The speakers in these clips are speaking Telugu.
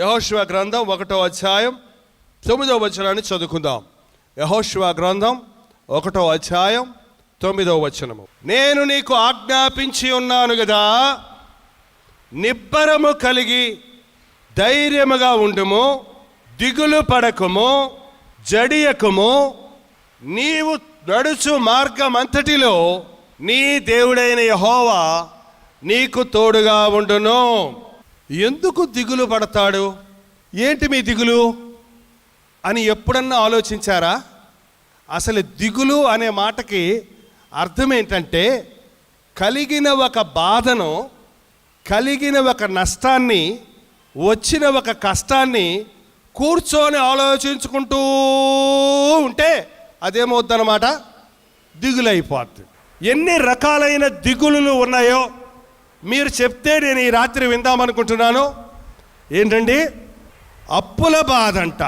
యహోశివ గ్రంథం ఒకటో అధ్యాయం తొమ్మిదవ వచనాన్ని చదువుకుందాం. యహోశివ గ్రంథం ఒకటో అధ్యాయం తొమ్మిదవ వచనము. నేను నీకు ఆజ్ఞాపించి ఉన్నాను కదా నిబ్బరము కలిగి ధైర్యముగా ఉండుము దిగులు పడకము జడియకము నీవు నడుచు మార్గమంతటిలో నీ దేవుడైన యహోవా నీకు తోడుగా ఉండును. ఎందుకు దిగులు పడతాడు? ఏంటి మీ దిగులు? అని ఎప్పుడన్నా ఆలోచించారా? అసలు దిగులు అనే మాటకి అర్థం ఏంటంటే కలిగిన ఒక బాధను కలిగిన ఒక నష్టాన్ని వచ్చిన ఒక కష్టాన్ని కూర్చొని ఆలోచించుకుంటూ ఉంటే అదేమవుద్దనమాట దిగులైపోతుంది ఎన్ని రకాలైన దిగులులు ఉన్నాయో మీరు చెప్తే నేను ఈ రాత్రి విందామనుకుంటున్నాను. ఏంటండి? అప్పుల బాధ అంట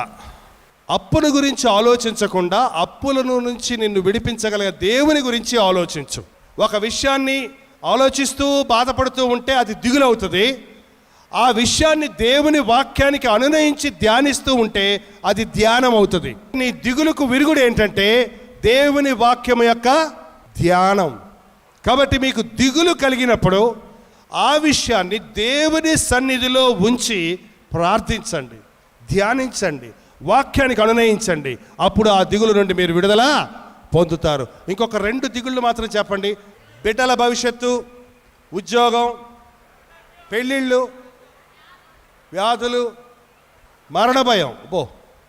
అప్పుల గురించి ఆలోచించకుండా అప్పులను నుంచి నిన్ను విడిపించగలిగే దేవుని గురించి ఆలోచించు. ఒక విషయాన్ని ఆలోచిస్తూ బాధపడుతూ ఉంటే అది దిగులవుతుంది. ఆ విషయాన్ని దేవుని వాక్యానికి అనునయించి ధ్యానిస్తూ ఉంటే అది ధ్యానం అవుతుంది నీ దిగులకు విరుగుడు ఏంటంటే దేవుని వాక్యం యొక్క ధ్యానం. కాబట్టి మీకు దిగులు కలిగినప్పుడు ఆ విషయాన్ని దేవుని సన్నిధిలో ఉంచి ప్రార్థించండి ధ్యానించండి వాక్యానికి అనునయించండి. అప్పుడు ఆ దిగులు నుండి మీరు విడుదల పొందుతారు. ఇంకొక రెండు దిగుళ్ళు మాత్రం చెప్పండి. బిడ్డల భవిష్యత్తు ఉద్యోగం పెళ్ళిళ్ళు వ్యాధులు మరణ భయం. బో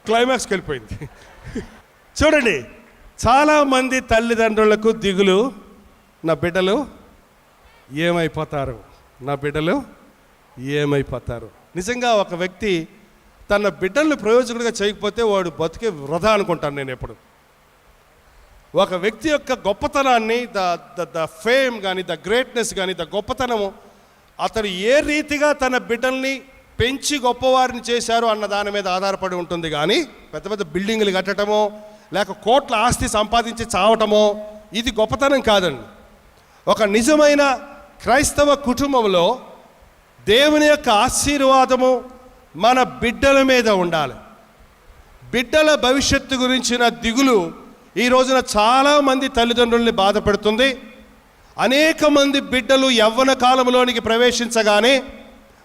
క్లైమాక్స్కి వెళ్ళిపోయింది. చూడండి చాలామంది తల్లిదండ్రులకు దిగులు నా బిడ్డలు ఏమైపోతారు? నా బిడ్డలు ఏమైపోతారు? నిజంగా ఒక వ్యక్తి తన బిడ్డలను ప్రయోజకుడిగా చేయకపోతే వాడు బతికే వృధా అనుకుంటాను నేను ఎప్పుడు. ఒక వ్యక్తి యొక్క గొప్పతనాన్ని ద ద ద ఫేమ్ కానీ ద గ్రేట్నెస్ కానీ ద గొప్పతనము అతడు ఏ రీతిగా తన బిడ్డల్ని పెంచి గొప్పవారిని చేశారు అన్న దాని మీద ఆధారపడి ఉంటుంది కానీ పెద్ద పెద్ద బిల్డింగులు కట్టడమో లేక కోట్ల ఆస్తి సంపాదించి చావటమో ఇది గొప్పతనం కాదండి. ఒక నిజమైన క్రైస్తవ కుటుంబంలో దేవుని యొక్క ఆశీర్వాదము మన బిడ్డల మీద ఉండాలి. బిడ్డల భవిష్యత్తు గురించిన దిగులు ఈ రోజున చాలామంది తల్లిదండ్రుల్ని బాధపడుతుంది. అనేక మంది బిడ్డలు యవ్వన కాలంలోనికి ప్రవేశించగానే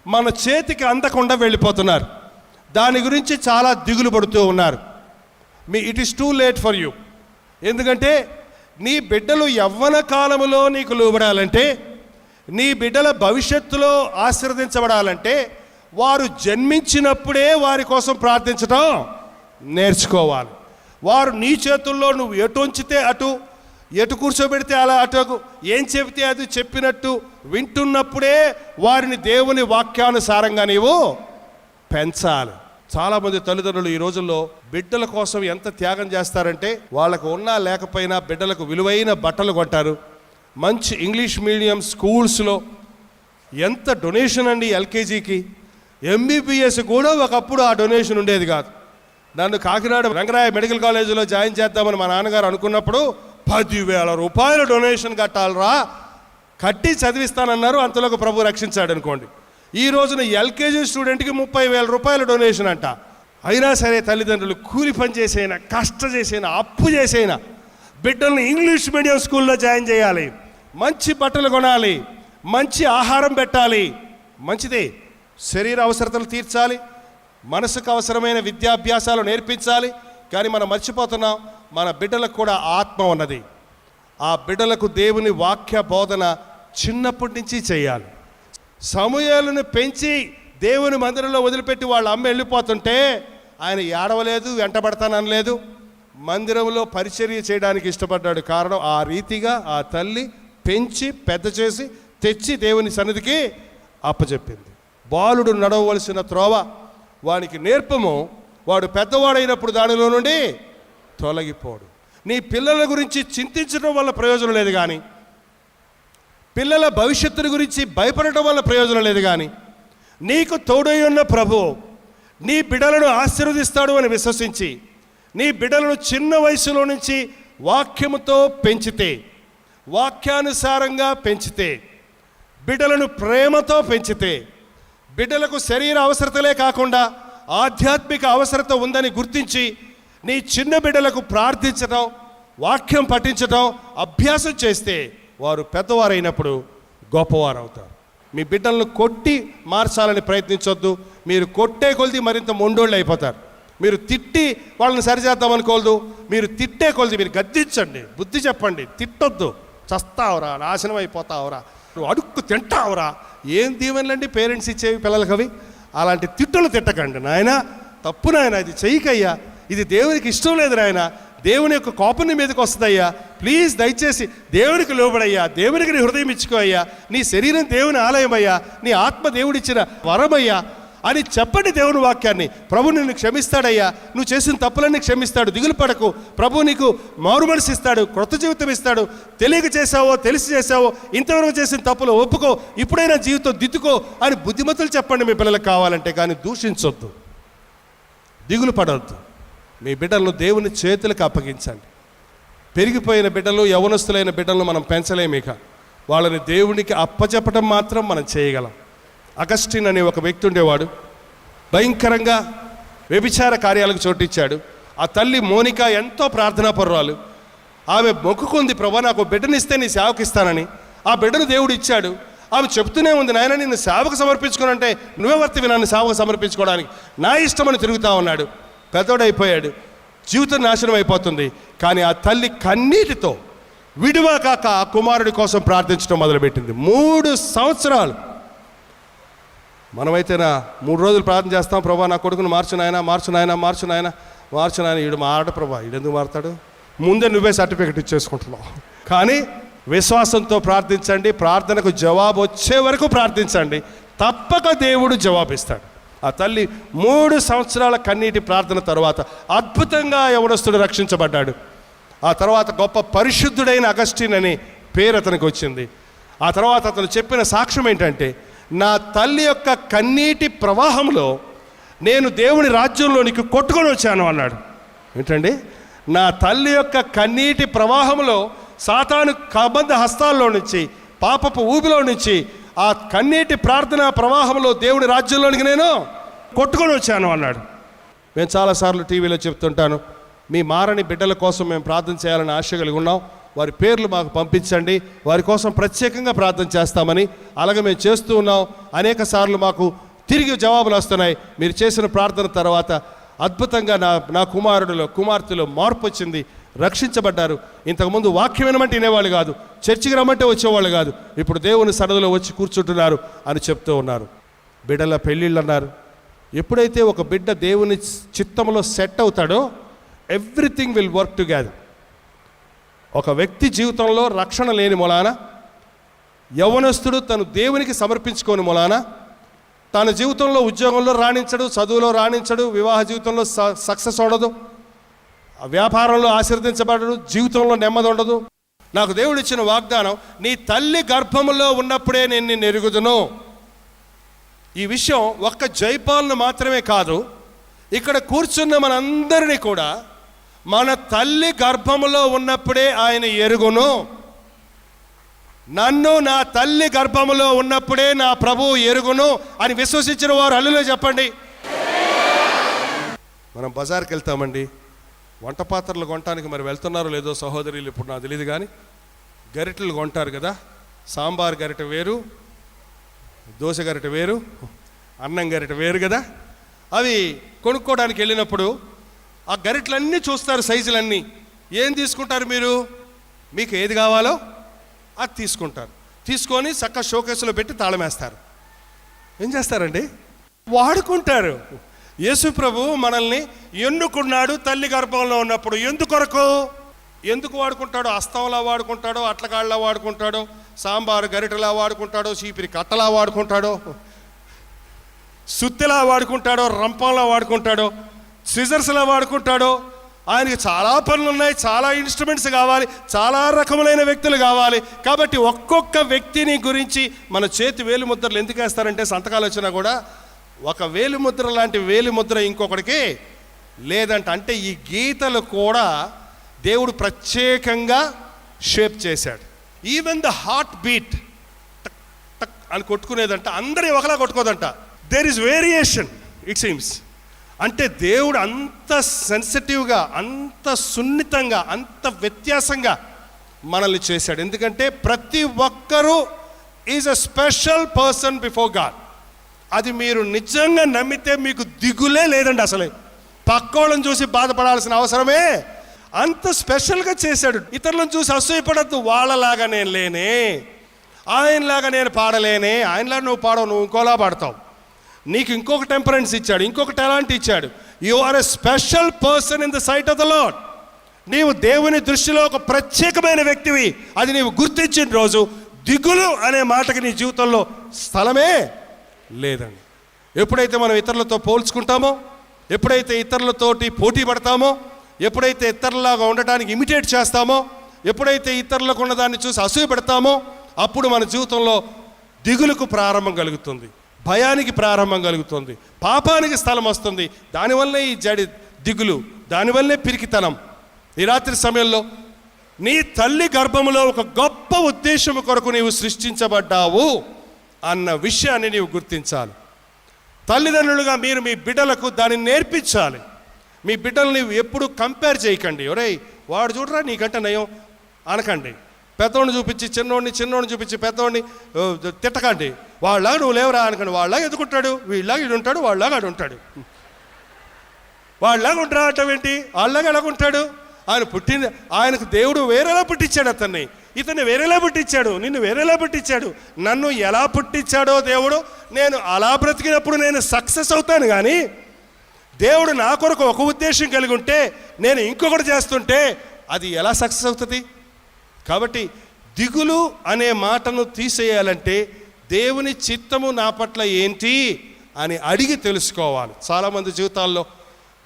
మన చేతికి అందకుండా వెళ్ళిపోతున్నారు. దాని గురించి చాలా దిగులు పడుతూ ఉన్నారు. మీ it is too late for you ఎందుకంటే నీ బిడ్డలు యవ్వన కాలంలో నీకు లోబడాలంటే నీ బిడ్డల భవిష్యత్తులో ఆశీర్వదించబడాలంటే వారు జన్మించినప్పుడే వారి కోసం ప్రార్థించడం నేర్చుకోవాలి. వారు నీ చేతుల్లో నువ్వు ఎటు ఉంచితే అటు ఎటు కూర్చోబెడితే అలా అటు ఏం చెబితే అది చెప్పినట్టు వింటున్నప్పుడే వారిని దేవుని వాక్యానుసారంగా నీవు పెంచాలి. చాలామంది తల్లిదండ్రులు ఈ రోజుల్లో బిడ్డల కోసం ఎంత త్యాగం చేస్తారంటే వాళ్ళకు ఉన్నా లేకపోయినా బిడ్డలకు విలువైన బట్టలు కొంటారు. మంచి ఇంగ్లీష్ మీడియం స్కూల్స్లో ఎంత డొనేషన్ అండి ఎల్కేజీకి? ఎంబీబీఎస్ కూడా ఒకప్పుడు ఆ డొనేషన్ ఉండేది కాదు. నన్ను కాకినాడ రంగరాయ మెడికల్ కాలేజీలో జాయిన్ చేద్దామని మా నాన్నగారు అనుకున్నప్పుడు పదివేల రూపాయల డొనేషన్ కట్టాలరా. కట్టి చదివిస్తానన్నారు అంతలోకి ప్రభు రక్షించాడు అనుకోండి ఈ రోజున ఎల్కేజీ స్టూడెంట్కి ముప్పై వేల రూపాయల డొనేషన్ అంట. అయినా సరే తల్లిదండ్రులు కూలి పని చేసైనా కష్ట చేసైనా అప్పు చేసైనా బిడ్డల్ని ఇంగ్లీష్ మీడియం స్కూల్లో జాయిన్ చేయాలి. మంచి బట్టలు కొనాలి. మంచి ఆహారం పెట్టాలి. మంచిదే. శరీర అవసరతలు తీర్చాలి. మనసుకు అవసరమైన విద్యాభ్యాసాలు నేర్పించాలి. కానీ మనం మర్చిపోతున్నాం మన బిడ్డలకు కూడా ఆత్మ ఉన్నది. ఆ బిడ్డలకు దేవుని వాక్య బోధన చిన్నప్పటి నుంచి చేయాలి. సమూహాలను పెంచి దేవుని మందిరంలో వదిలిపెట్టి వాళ్ళు అమ్మ వెళ్ళిపోతుంటే ఆయన ఏడవలేదు వెంటబడతాననలేదు. మందిరంలో పరిచర్య చేయడానికి ఇష్టపడ్డాడు. కారణం ఆ రీతిగా ఆ తల్లి పెంచి పెద్ద చేసి తెచ్చి దేవుని సన్నిధికి అప్పచెప్పింది బాలుడు నడవవలసిన త్రోవ వానికి నేర్పము వాడు పెద్దవాడైనప్పుడు దానిలో నుండి తొలగిపోడు. నీ పిల్లల గురించి చింతించడం వల్ల ప్రయోజనం లేదు కానీ పిల్లల భవిష్యత్తుని గురించి భయపడటం వల్ల ప్రయోజనం లేదు కానీ నీకు తోడై ఉన్న ప్రభు నీ బిడ్డలను ఆశీర్వదిస్తాడు అని విశ్వసించి నీ బిడ్డలను చిన్న వయసులో నుంచి వాక్యముతో పెంచితే వాక్యానుసారంగా పెంచితే బిడ్డలను ప్రేమతో పెంచితే బిడ్డలకు శరీర అవసరతలే కాకుండా ఆధ్యాత్మిక అవసరత ఉందని గుర్తించి నీ చిన్న బిడ్డలకు ప్రార్థించడం వాక్యం పఠించడం అభ్యాసం చేస్తే వారు పెద్దవారైనప్పుడు గొప్పవారు అవుతారు మీ బిడ్డలను కొట్టి మార్చాలని ప్రయత్నించొద్దు. మీరు కొట్టే కొలిది మరింత మొండోళ్ళు అయిపోతారు. మీరు తిట్టి వాళ్ళని సరిచేద్దాం మీరు తిట్టే కొలిది మీరు గద్దించండి. బుద్ధి చెప్పండి. తిట్టొద్దు. చస్తావురా నాశనం అయిపోతావురా. నువ్వు అడుక్కు తింటావురా. ఏం దీవెనలండి పేరెంట్స్ ఇచ్చేవి పిల్లలకి అవి? అలాంటి తిట్టులు తిట్టకండి నాయన. తప్పు నాయన ఇది చెయ్యకయ్యా. ఇది దేవునికి ఇష్టం లేదు నాయన. దేవుని యొక్క కోపం నీ మీదకి వస్తుందయ్యా. ప్లీజ్ దయచేసి దేవునికి లోబడయ్యా. దేవునికి నీ హృదయం ఇచ్చుకో అయ్యా నీ శరీరం దేవుని ఆలయం అయ్యా నీ ఆత్మ దేవుడిచ్చిన వరమయ్యా. అని చెప్పండి దేవుని వాక్యాన్ని. ప్రభు నిన్ను క్షమిస్తాడయ్యా. నువ్వు చేసిన తప్పులన్నీ క్షమిస్తాడు. దిగులు పడకు. ప్రభు నీకు మారు మనసు ఇస్తాడు. క్రొత్త జీవితం ఇస్తాడు. తెలియక చేసావో తెలిసి చేసావో ఇంతవరకు చేసిన తప్పులు ఒప్పుకో. ఇప్పుడైనా జీవితం దిద్దుకో అని బుద్ధిమతులు చెప్పండి. మీ పిల్లలకు కావాలంటే కానీ దూషించొద్దు. దిగులు పడవద్దు మీ బిడ్డలను దేవుని చేతులకు అప్పగించండి. పెరిగిపోయిన బిడ్డలు యవనస్తులైన బిడ్డలను మనం పెంచలేము ఇక. వాళ్ళని దేవునికి అప్పచెప్పడం మాత్రం మనం చేయగలం. అగస్టిన్ అనే ఒక వ్యక్తి ఉండేవాడు. భయంకరంగా వ్యభిచార కార్యాలకు చోటిచ్చాడు. ఆ తల్లి మోనిక ఎంతో ప్రార్థనాపరురాలు ఆమె మొక్కుకుంది ప్రభా నాకు బిడ్డనిస్తే నీ సేవకిస్తానని. ఆ బిడ్డను దేవుడు ఇచ్చాడు. ఆమె చెప్తూనే ఉంది నాయన నిన్ను సేవకు సమర్పించుకోనంటే నువ్వే నన్ను సేవకు సమర్పించుకోవడానికి. నా ఇష్టమని తిరుగుతా ఉన్నాడు. పెద్దోడైపోయాడు. జీవితం నాశనం అయిపోతుంది. కానీ ఆ తల్లి కన్నీటితో విడివా కాక ఆ కుమారుడి కోసం ప్రార్థించడం మొదలుపెట్టింది. మూడు సంవత్సరాలు మనమైతేనా మూడు రోజులు ప్రార్థన చేస్తాం ప్రభా నా కొడుకును మార్చు నాయన మార్చు నాయన మార్చు నాయన మార్చు నాయన. ఈడు మారడు ప్రభా. ఈడెందుకు మారతాడు? ముందే నువ్వే సర్టిఫికెట్ ఇచ్చేసుకుంటున్నావు. కానీ విశ్వాసంతో ప్రార్థించండి ప్రార్థనకు జవాబు వచ్చే వరకు ప్రార్థించండి. తప్పక దేవుడు జవాబిస్తాడు. ఆ తల్లి మూడు సంవత్సరాల కన్నీటి ప్రార్థన తర్వాత అద్భుతంగా యవనస్తుడు రక్షించబడ్డాడు. ఆ తర్వాత గొప్ప పరిశుద్ధుడైన అగస్టిన్ అని పేరు అతనికి వచ్చింది. ఆ తర్వాత అతను చెప్పిన సాక్ష్యం ఏంటంటే నా తల్లి యొక్క కన్నీటి ప్రవాహంలో నేను దేవుని రాజ్యంలోనికి కొట్టుకొని వచ్చాను అన్నాడు. ఏంటండి? నా తల్లి యొక్క కన్నీటి ప్రవాహంలో సాతాను కబంధ హస్తాల్లో నుంచి పాపపు ఊబిలో నుంచి ఆ కన్నీటి ప్రార్థన ప్రవాహంలో దేవుని రాజ్యంలోనికి నేను కొట్టుకొని వచ్చాను అన్నాడు. మేము చాలాసార్లు టీవీలో చెప్తుంటాను మీ మారని బిడ్డల కోసం మేము ప్రార్థన చేయాలని ఆశ కలిగి ఉన్నాం. వారి పేర్లు మాకు పంపించండి. వారి కోసం ప్రత్యేకంగా ప్రార్థన చేస్తామని అలాగే మేము చేస్తూ ఉన్నాం. అనేక సార్లు మాకు తిరిగి జవాబులు వస్తున్నాయి. మీరు చేసిన ప్రార్థన తర్వాత అద్భుతంగా నా నా కుమారుడిలో కుమార్తెలో మార్పు వచ్చింది. రక్షించబడ్డారు. ఇంతకుముందు వాక్యం వినమంటే వినేవాళ్ళు కాదు. చర్చికి రమ్మంటే వచ్చేవాళ్ళు కాదు. ఇప్పుడు దేవుని సన్నదిలో వచ్చి కూర్చుంటున్నారు అని చెప్తూ ఉన్నారు. బిడ్డల పెళ్ళిళ్ళు అన్నారు. ఎప్పుడైతే ఒక బిడ్డ దేవుని చిత్తంలో సెట్ అవుతాడో ఎవ్రీథింగ్ విల్ వర్క్ టుగెదర్. ఒక వ్యక్తి జీవితంలో రక్షణ లేని మూలాన యవనస్తుడు తను దేవునికి సమర్పించుకోని మూలాన తన జీవితంలో ఉద్యోగంలో రాణించడు చదువులో రాణించడు వివాహ జీవితంలో స- సక్సెస్ ఉండదు వ్యాపారంలో ఆశీర్దించబడడు జీవితంలో నెమ్మది ఉండదు. నాకు దేవుడు ఇచ్చిన వాగ్దానం నీ తల్లి గర్భములో ఉన్నప్పుడే నేను నిన్ను ఎరుగుదును. ఈ విషయం ఒక్క జైపాల్ను మాత్రమే కాదు ఇక్కడ కూర్చున్న మనందరినీ కూడా మన తల్లి గర్భములో ఉన్నప్పుడే ఆయన ఎరుగును. నన్ను నా తల్లి గర్భములో ఉన్నప్పుడే నా ప్రభువు ఎరుగును అని విశ్వసించిన వారు అల్లులో చెప్పండి. మనం బజార్కి వెళ్తామండి. వంట పాత్రలు కొనటానికి మరి వెళ్తున్నారో లేదో సహోదరులు ఇప్పుడు నాకు తెలియదు కానీ గరిటెలు కొంటారు కదా. సాంబార్ గరిటె వేరు దోశ గరిట వేరు అన్నం గరిటె వేరు కదా. అవి కొనుక్కోవడానికి వెళ్ళినప్పుడు ఆ గరిట్లన్నీ చూస్తారు సైజులన్నీ. ఏం తీసుకుంటారు మీరు? మీకు ఏది కావాలో అది తీసుకుంటారు. తీసుకొని చక్క షోకేసులో పెట్టి తాళమేస్తారు. ఏం చేస్తారండి? వాడుకుంటారు. యేసు ప్రభు మనల్ని ఎన్నుకున్నాడు తల్లి గర్భంలో ఉన్నప్పుడు. ఎందుకొరకు? ఎందుకు వాడుకుంటాడో? అస్తంలా వాడుకుంటాడో అట్లకాళ్ళలా వాడుకుంటాడో సాంబారు గరిటెలా వాడుకుంటాడో చీపిరి కట్టలా వాడుకుంటాడో సుత్తిలా వాడుకుంటాడో రంపంలా వాడుకుంటాడో సిజర్స్లా వాడుకుంటాడో? ఆయనకి చాలా పనులు ఉన్నాయి చాలా ఇన్స్ట్రుమెంట్స్ కావాలి చాలా రకములైన వ్యక్తులు కావాలి. కాబట్టి ఒక్కొక్క వ్యక్తిని గురించి మన చేతి వేలు ముద్రలు ఎందుకు వేస్తారంటే సంతకాలు వచ్చినా కూడా ఒక వేలు ముద్ర లాంటి వేలు ముద్ర ఇంకొకటికి లేదంట. అంటే ఈ గీతలు కూడా దేవుడు ప్రత్యేకంగా షేప్ చేశాడు. ఈవెన్ ద హార్ట్ బీట్ టక్ టక్ అని కొట్టుకునేదంట. అందరి ఒకలా కొట్టుకోదంట. There is variation it seems అంటే దేవుడు అంత సెన్సిటివ్గా అంత సున్నితంగా అంత వ్యత్యాసంగా మనల్ని చేశాడు. ఎందుకంటే ప్రతి ఒక్కరూ is a special person before God. అది మీరు నిజంగా నమ్మితే మీకు దిగులే లేదండి అసలే. పక్కోళ్ళని చూసి బాధపడాల్సిన అవసరమే. అంత స్పెషల్గా చేశాడు. ఇతరులను చూసి అసూయపడద్దు. వాళ్ళలాగా నేను లేనే. ఆయనలాగా నేను పాడలేనే. ఆయనలాగా నువ్వు పాడవు నువ్వు ఇంకోలా పాడతావు. నీకు ఇంకొక టెంపరెన్స్ ఇచ్చాడు ఇంకొక టాలెంట్ ఇచ్చాడు. You are a special person in the sight of the Lord నీవు దేవుని దృష్టిలో ఒక ప్రత్యేకమైన వ్యక్తివి. అది నీవు గుర్తించిన రోజు దిగులు అనే మాటకి నీ జీవితంలో స్థలమే లేదండి. ఎప్పుడైతే మనం ఇతరులతో పోల్చుకుంటామో ఎప్పుడైతే ఇతరులతోటి పోటీ పడతామో ఎప్పుడైతే ఇతరులాగా ఉండటానికి ఇమిటేట్ చేస్తామో ఎప్పుడైతే ఇతరులకు ఉన్నదాన్ని చూసి అసూయ పెడతామో అప్పుడు మన జీవితంలో దిగులుకు ప్రారంభం కలుగుతుంది. భయానికి ప్రారంభం కలుగుతుంది పాపానికి స్థలం వస్తుంది. దానివల్లే ఈ జడి దిగులు దానివల్లే పిరికితనం. ఈ రాత్రి సమయంలో నీ తల్లి గర్భములో ఒక గొప్ప ఉద్దేశం కొరకు నీవు సృష్టించబడ్డావు అన్న విషయాన్ని నీవు గుర్తించాలి. తల్లిదండ్రులుగా మీరు మీ బిడ్డలకు దాన్ని నేర్పించాలి. మీ బిడ్డలని ఎప్పుడు కంపేర్ చేయకండి. ఒరేయ్ వాడు చూడరా నీకంటే నయం? అనకండి. పెద్దోడిని చూపించి చిన్నోడిని చిన్నోడిని చూపించి పెద్దోడిని తిట్టకండి. వాళ్ళలాగా నువ్వు లేవరా అనుకుని వాళ్ళలాగా ఎదుకుంటాడు వీళ్ళలాగా ఇడు ఉంటాడు వాళ్ళలాగా ఆడు ఉంటాడు. వాళ్ళలాగా ఉంటారా అంటావు ఏంటి? వాళ్ళలాగా ఎలాగుంటాడు ఆయన పుట్టింది ఆయనకు దేవుడు వేరేలా పుట్టించాడు అతన్ని. ఇతన్ని వేరేలా పుట్టించాడు నిన్ను వేరేలా పుట్టించాడు. నన్ను ఎలా పుట్టించాడో దేవుడు నేను అలా బ్రతికినప్పుడు నేను సక్సెస్ అవుతాను కానీ దేవుడు నా కొరకు ఒక ఉద్దేశం కలిగి ఉంటే నేను ఇంకొకటి చేస్తుంటే అది ఎలా సక్సెస్ అవుతుంది? కాబట్టి దిగులు అనే మాటను తీసేయాలంటే దేవుని చిత్తము నా పట్ల ఏంటి అని అడిగి తెలుసుకోవాలి. చాలామంది జీవితాల్లో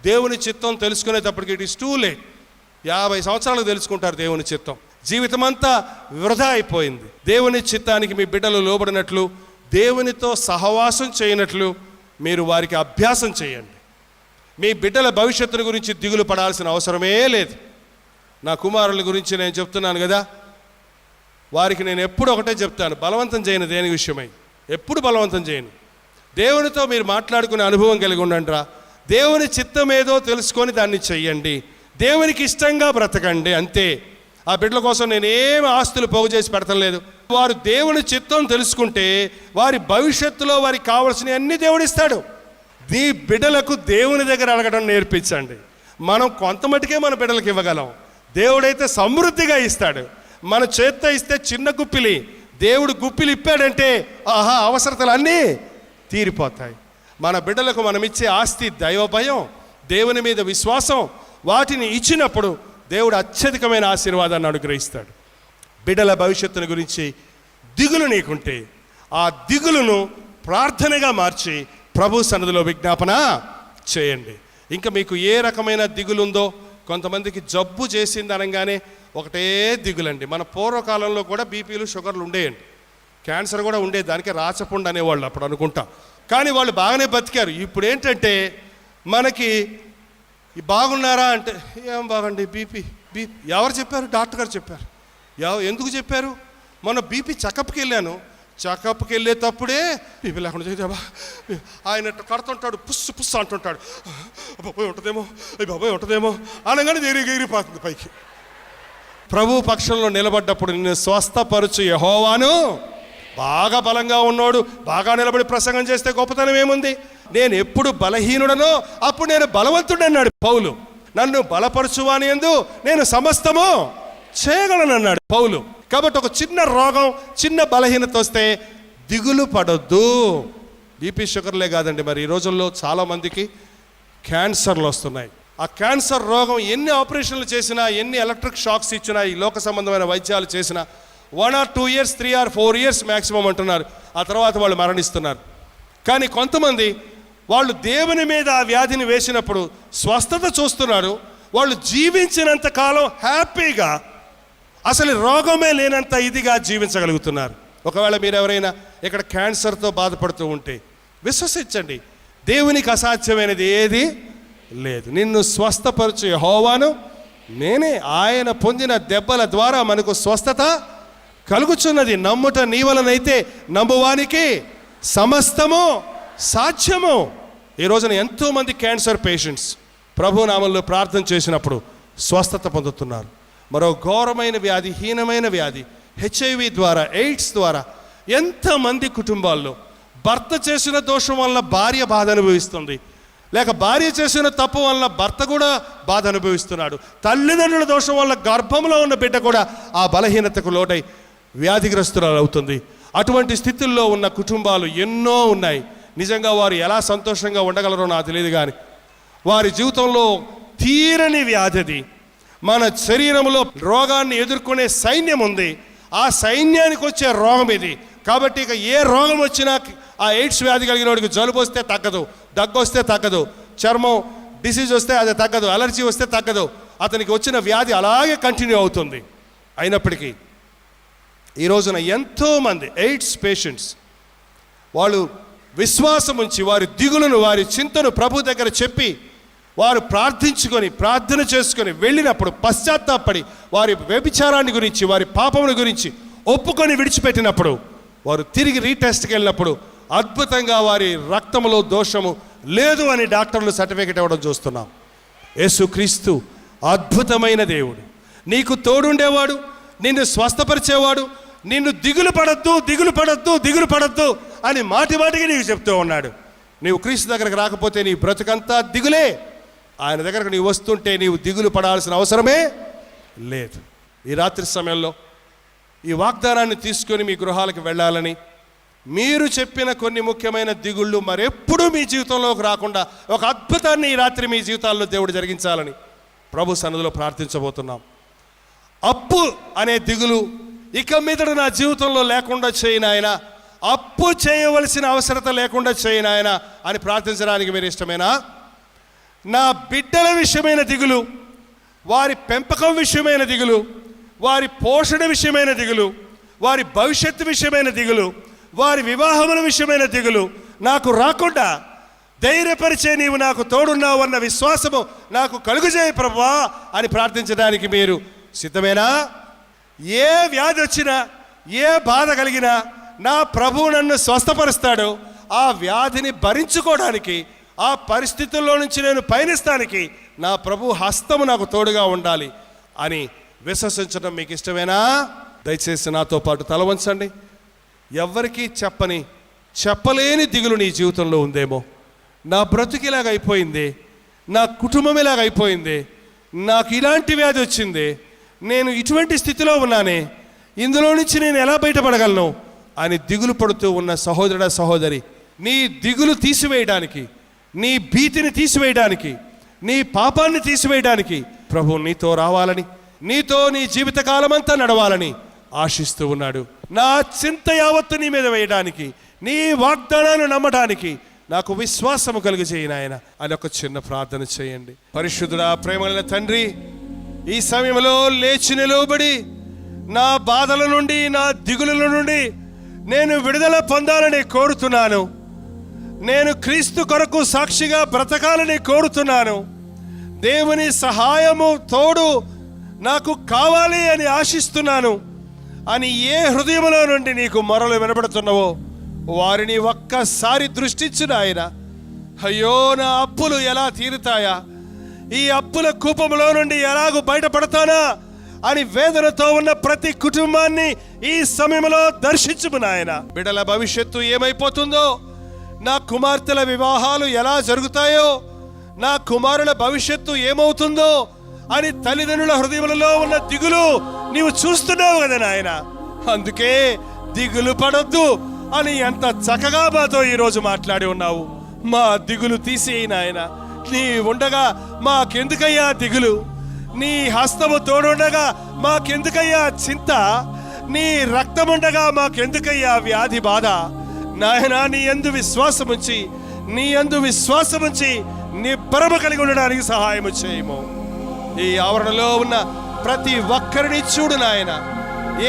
దేవుని చిత్తం తెలుసుకునేటప్పటికి ఇట్ ఇస్ టూ లేట్ యాభై సంవత్సరాలకు తెలుసుకుంటారు దేవుని చిత్తం. జీవితం అంతా వృధా అయిపోయింది. దేవుని చిత్తానికి మీ బిడ్డలు లోబడినట్లు దేవునితో సహవాసం చేయనట్లు మీరు వారికి అభ్యాసం చేయండి. మీ బిడ్డల భవిష్యత్తును గురించి దిగులు పడాల్సిన అవసరమే లేదు. నా కుమారుల గురించి నేను చెప్తున్నాను కదా వారికి నేను ఎప్పుడు ఒకటే చెప్తాను బలవంతం చేయను దేని విషయమై? ఎప్పుడు బలవంతం చేయను. దేవునితో మీరు మాట్లాడుకునే అనుభవం కలిగి ఉండండిరా. దేవుని చిత్తం ఏదో తెలుసుకొని దాన్ని చెయ్యండి. దేవునికి ఇష్టంగా బ్రతకండి అంతే. ఆ బిడ్డల కోసం నేను ఆస్తులు పోగు చేసి పెడతం లేదు. వారు దేవుని చిత్తం తెలుసుకుంటే వారి భవిష్యత్తులో వారికి కావలసినవి అన్ని దేవుడిస్తాడు నీ బిడ్డలకు దేవుని దగ్గర అడగడం నేర్పించండి. మనం కొంత మటుకే మన బిడ్డలకు ఇవ్వగలం. దేవుడైతే సమృద్ధిగా ఇస్తాడు. మన చేత్తో ఇస్తే చిన్న గుప్పిలి దేవుడు గుప్పిలు ఇప్పాడంటే ఆహా అవసరతలు అన్నీ తీరిపోతాయి. మన బిడ్డలకు మనం ఇచ్చే ఆస్తి దైవ భయం దేవుని మీద విశ్వాసం వాటిని ఇచ్చినప్పుడు దేవుడు అత్యధికమైన ఆశీర్వాదాన్ని అనుగ్రహిస్తాడు. బిడ్డల భవిష్యత్తును గురించి దిగులు నీకుంటే ఆ దిగులును ప్రార్థనగా మార్చి ప్రభు సన్నదిలో విజ్ఞాపన చేయండి. ఇంకా మీకు ఏ రకమైన దిగులుందో కొంతమందికి జబ్బు చేసింది అనగానే ఒకటే దిగులండి. మన పూర్వకాలంలో కూడా బీపీలు షుగర్లు ఉండేయండి. క్యాన్సర్ కూడా ఉండేది దానికి రాచపుండు అనేవాళ్ళు అప్పుడు అనుకుంటా. కానీ వాళ్ళు బాగానే బతికారు. ఇప్పుడు ఏంటంటే మనకి బాగున్నారా అంటే ఏం బాగండి బీపీ బీపీ ఎవరు చెప్పారు? డాక్టర్ గారు చెప్పారు. ఎవ ఎందుకు చెప్పారు? మొన్న బీపీ చెకప్కి వెళ్ళాను. చెకప్కి వెళ్ళేటప్పుడే బీపీ లేకుండా చేద్దామా ఆయన కడుతుంటాడు. పుస్సు పుస్సు అంటుంటాడు. బాబోయ్ ఉంటుందేమో. అయ్యి బాబోయ్ ఉంటుందేమో. అనగానే ఎగిరి ఎగిరిపోతుంది పైకి. ప్రభు పక్షంలో నిలబడ్డప్పుడు నిన్ను స్వస్థపరచు యహోవాను. బాగా బలంగా ఉన్నాడు బాగా నిలబడి ప్రసంగం చేస్తే గొప్పతనం ఏముంది? నేను ఎప్పుడు బలహీనుడనో అప్పుడు నేను బలవంతుడన్నాడు పౌలు. నన్ను బలపరచువాని ఎందు నేను సమస్తము చేయగలనన్నాడు పౌలు. కాబట్టి ఒక చిన్న రోగం చిన్న బలహీనత వస్తే దిగులు పడొద్దు. బీపీ షుగర్లే కాదండి మరి ఈ రోజుల్లో చాలామందికి క్యాన్సర్లు వస్తున్నాయి. ఆ క్యాన్సర్ రోగం ఎన్ని ఆపరేషన్లు చేసినా ఎన్ని ఎలక్ట్రిక్ షాక్స్ ఇచ్చినా ఈ లోక సంబంధమైన వైద్యాలు చేసినా one or two years three or four years maximum అంటున్నారు. ఆ తర్వాత వాళ్ళు మరణిస్తున్నారు. కానీ కొంతమంది వాళ్ళు దేవుని మీద ఆ వ్యాధిని వేసినప్పుడు స్వస్థత చూస్తున్నారు. వాళ్ళు జీవించినంత కాలం హ్యాపీగా అసలు రోగమే లేనంత ఇదిగా జీవించగలుగుతున్నారు. ఒకవేళ మీరు ఎవరైనా ఇక్కడ క్యాన్సర్తో బాధపడుతూ ఉంటే విశ్వసించండి. దేవునికి అసాధ్యమైనది ఏది? లేదు. నిన్ను స్వస్థపరచు హోవాను నేనే ఆయన పొందిన దెబ్బల ద్వారా మనకు స్వస్థత కలుగుచున్నది. నమ్ముట నీ వలనైతే నమ్మువానికి సమస్తము సాధ్యము. ఈ రోజున ఎంతోమంది క్యాన్సర్ పేషెంట్స్ ప్రభునామంలో ప్రార్థన చేసినప్పుడు స్వస్థత పొందుతున్నారు. మరో ఘోరమైన వ్యాధి హీనమైన వ్యాధి హెచ్ఐవి ద్వారా ఎయిడ్స్ ద్వారా ఎంతమంది కుటుంబాల్లో భర్త చేసిన దోషం వల్ల భార్య బాధ అనుభవిస్తుంది. లేక భార్య చేసిన తప్పు వల్ల భర్త కూడా బాధ అనుభవిస్తున్నాడు. తల్లిదండ్రుల దోషం వల్ల గర్భంలో ఉన్న బిడ్డ కూడా ఆ బలహీనతకు లోటై వ్యాధిగ్రస్తురాలు అవుతుంది. అటువంటి స్థితుల్లో ఉన్న కుటుంబాలు ఎన్నో ఉన్నాయి. నిజంగా వారు ఎలా సంతోషంగా ఉండగలరో నాకు తెలియదు కానీ వారి జీవితంలో తీరని వ్యాధిది మన శరీరంలో రోగాన్ని ఎదుర్కొనే సైన్యం ఉంది. ఆ సైన్యానికి వచ్చే రోగం ఇది. కాబట్టి ఇక ఏ రోగం వచ్చినా ఆ ఎయిడ్స్ వ్యాధి కలిగిన వాడికి జలుబు వస్తే తగ్గదు దగ్గు వస్తే తగ్గదు చర్మం డిసీజ్ వస్తే అది తగ్గదు అలర్జీ వస్తే తగ్గదు. అతనికి వచ్చిన వ్యాధి అలాగే కంటిన్యూ అవుతుంది. అయినప్పటికీ ఈ రోజున ఎంతోమంది ఎయిడ్స్ పేషెంట్స్ వాళ్ళు విశ్వాసం ఉంచి వారి దిగులను వారి చింతను ప్రభు దగ్గర చెప్పి వారు ప్రార్థించుకొని ప్రార్థన చేసుకొని వెళ్ళినప్పుడు పశ్చాత్తాపడి వారి వ్యభిచారాన్ని గురించి వారి పాపముల గురించి ఒప్పుకొని విడిచిపెట్టినప్పుడు వారు తిరిగి రీటెస్ట్కి వెళ్ళినప్పుడు అద్భుతంగా వారి రక్తంలో దోషము లేదు అని డాక్టర్లు సర్టిఫికెట్ ఇవ్వడం చూస్తున్నాం. యేసుక్రీస్తు అద్భుతమైన దేవుడు. నీకు తోడుండేవాడు నిన్ను స్వస్థపరిచేవాడు నిన్ను దిగులు పడద్దు దిగులు పడద్దు దిగులు పడద్దు అని మాటి మాటికి నీకు చెప్తూ ఉన్నాడు. నీవు క్రీస్తు దగ్గరకు రాకపోతే నీ బ్రతుకంతా దిగులే. ఆయన దగ్గరకు నీవు వస్తుంటే నీవు దిగులు పడాల్సిన అవసరమే లేదు. ఈ రాత్రి సమయంలో ఈ వాగ్దానాన్ని తీసుకొని మీ గృహాలకు వెళ్ళాలని మీరు చెప్పిన కొన్ని ముఖ్యమైన దిగుళ్ళు మరెప్పుడూ మీ జీవితంలోకి రాకుండా ఒక అద్భుతాన్ని ఈ రాత్రి మీ జీవితాల్లో దేవుడు జరిగించాలని ప్రభు సన్నదిలో ప్రార్థించబోతున్నాం. అప్పు అనే దిగులు ఇక మీదట నా జీవితంలో లేకుండా చేయను ఆయన అప్పు చేయవలసిన అవసరత లేకుండా చేయను ఆయన అని ప్రార్థించడానికి మీరు ఇష్టమేనా? నా బిడ్డల విషయమైన దిగులు వారి పెంపకం విషయమైన దిగులు వారి పోషణ విషయమైన దిగులు వారి భవిష్యత్తు విషయమైన దిగులు వారి వివాహముల విషయమైన దిగులు నాకు రాకుండా ధైర్యపరిచే నీవు నాకు తోడున్నావు అన్న విశ్వాసము నాకు కలుగుజేయ ప్రభా అని ప్రార్థించడానికి మీరు సిద్ధమేనా? ఏ వ్యాధి వచ్చినా ఏ బాధ కలిగినా నా ప్రభువు నన్ను స్వస్థపరుస్తాడు. ఆ వ్యాధిని భరించుకోవడానికి ఆ పరిస్థితుల్లో నుంచి నేను పయనిస్తానికి నా ప్రభు హస్తము నాకు తోడుగా ఉండాలి అని విశ్వసించడం మీకు ఇష్టమేనా? దయచేసి నాతో పాటు తల వంచండి. ఎవ్వరికీ చెప్పని చెప్పలేని దిగులు నీ జీవితంలో ఉందేమో. నా బ్రతుకు ఇలాగ నా కుటుంబం ఇలాగ నాకు ఇలాంటి వ్యాధి వచ్చింది నేను ఇటువంటి స్థితిలో ఉన్నానే ఇందులో నుంచి నేను ఎలా బయటపడగలను అని దిగులు పడుతూ ఉన్న సహోదరుడ సహోదరి నీ దిగులు తీసివేయడానికి నీ భీతిని తీసివేయడానికి నీ పాపాన్ని తీసివేయడానికి ప్రభు నీతో రావాలని నీతో నీ జీవితకాలమంతా నడవాలని ఆశిస్తూ ఉన్నాడు. నా చింత యావత్తు నీ మీద వేయడానికి నీ వాగ్దానాన్ని నమ్మడానికి నాకు విశ్వాసము కలుగజేయి నాయన అని ఒక చిన్న ప్రార్థన చేయండి. పరిశుద్ధుడా ప్రేమల తండ్రి ఈ సమయంలో లేచి నిలువబడి నా బాధల నుండి నా దిగుల నుండి నేను విడుదల పొందాలని కోరుతున్నాను. నేను క్రీస్తు కొరకు సాక్షిగా బ్రతకాలని కోరుతున్నాను. దేవుని సహాయము తోడు నాకు కావాలి అని ఆశిస్తున్నాను. అని ఏ హృదయంలో నుండి నీకు మొరలు వినపడుతున్నవో వారిని ఒక్కసారి దృష్టించిన ఆయన అయ్యో నా అప్పులు ఎలా తీరుతాయా? ఈ అప్పుల కూపంలో నుండి ఎలాగూ బయటపడతానా? అని వేదనతో ఉన్న ప్రతి కుటుంబాన్ని ఈ సమయంలో దర్శించుము నాయన. బిడల భవిష్యత్తు ఏమైపోతుందో నా కుమార్తెల వివాహాలు ఎలా జరుగుతాయో నా కుమారుల భవిష్యత్తు ఏమవుతుందో అని తల్లిదండ్రుల హృదయములలో ఉన్న దిగులు నీవు చూస్తున్నావు కదా నాయన. అందుకే దిగులు పడొద్దు అని ఎంత చక్కగా మాతో ఈరోజు మాట్లాడి ఉన్నావు. మా దిగులు తీసేయి నాయన. నీ ఉండగా మాకెందుకయ్యా దిగులు? నీ హస్తము తోడుండగా మాకెందుకయ్యా చింత? నీ రక్తముండగా మాకెందుకయ్యా వ్యాధి బాధ? నాయనా నీ ఎందు విశ్వాసముంచి నీ ఎందు విశ్వాసముంచి నిబ్బరము కలిగి ఉండడానికి సహాయము చేయము. ఈ ఆవరణలో ఉన్న ప్రతి ఒక్కరిని చూడు నాయన.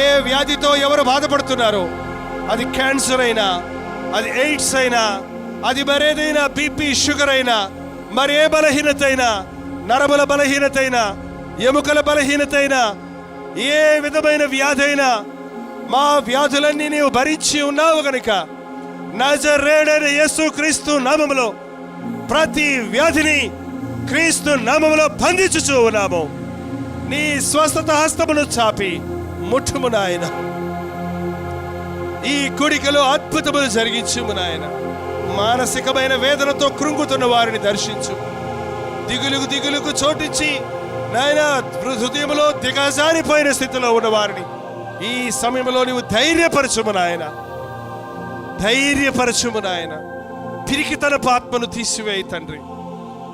ఏ వ్యాధితో ఎవరు బాధపడుతున్నారో? అది క్యాన్సర్ అయినా అది ఎయిడ్స్ అయినా అది మరేదైనా బీపీ షుగర్ అయినా మరే బలహీనత అయినా నరముల బలహీనత అయినా ఎముకల బలహీనత అయినా ఏ విధమైన వ్యాధి అయినా మా వ్యాధులన్నీ నీవు భరించి ఉన్నావు గనుక నజరేడని యేసు క్రీస్తు నామములో ప్రతి వ్యాధిని క్రీస్తు నామములో బంధించుచూ ఉన్నాము. నీ స్వస్థత హస్తమును చాపి ముట్టుము నాయన. ఈ కుడికలో అద్భుతములు జరిగించుము నాయన. మానసికమైన వేదనతో కృంగుతున్న వారిని దర్శించు. దిగులుకు దిగులుకు చోటిచ్చి నాయన హృదయంలో దిగజారిపోయిన స్థితిలో ఉన్న వారిని ఈ సమయంలో నీవు ధైర్యపరచుము నాయన. ధైర్యపరచుము నాయన. పిరికితనపు ఆత్మను తీసివేయి తండ్రి.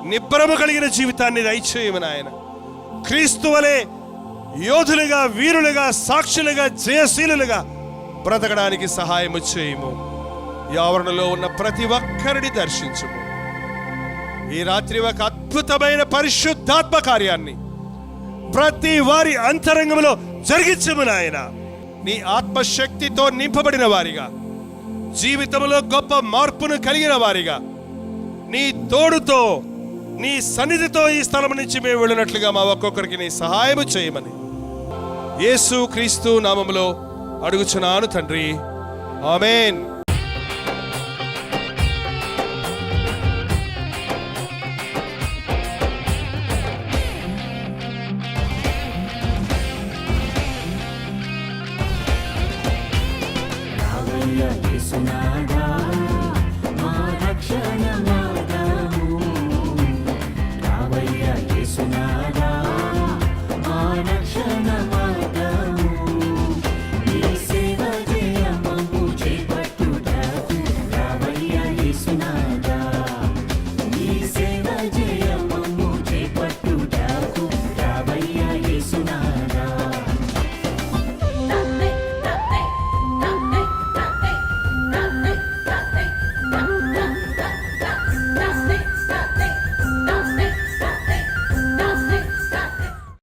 నిబ్బరము కలిగిన జీవితాన్ని దయచేయమని నాయన. క్రీస్తు వలె యోధులుగా వీరులుగా సాక్షులుగా జయశీలులుగా బ్రతకడానికి సహాయము చేయము. ఈ ఆవరణలో ఉన్న ప్రతి ఒక్కరిని దర్శించుము. ఈ రాత్రి ఒక అద్భుతమైన పరిశుద్ధాత్మ కార్యాన్ని ప్రతి వారి అంతరంగంలో జరిగించము నాయన. నీ ఆత్మశక్తితో నింపబడిన వారిగా జీవితంలో గొప్ప మార్పును కలిగిన వారిగా నీ తోడుతో నీ సన్నిధితో ఈ స్థలం నుంచి మేము వెళ్ళినట్లుగా మా ఒక్కొక్కరికి నీ సహాయము చేయమని. యేసు క్రీస్తు నామంలో అడుగుచున్నాను తండ్రి. ఆమెన్.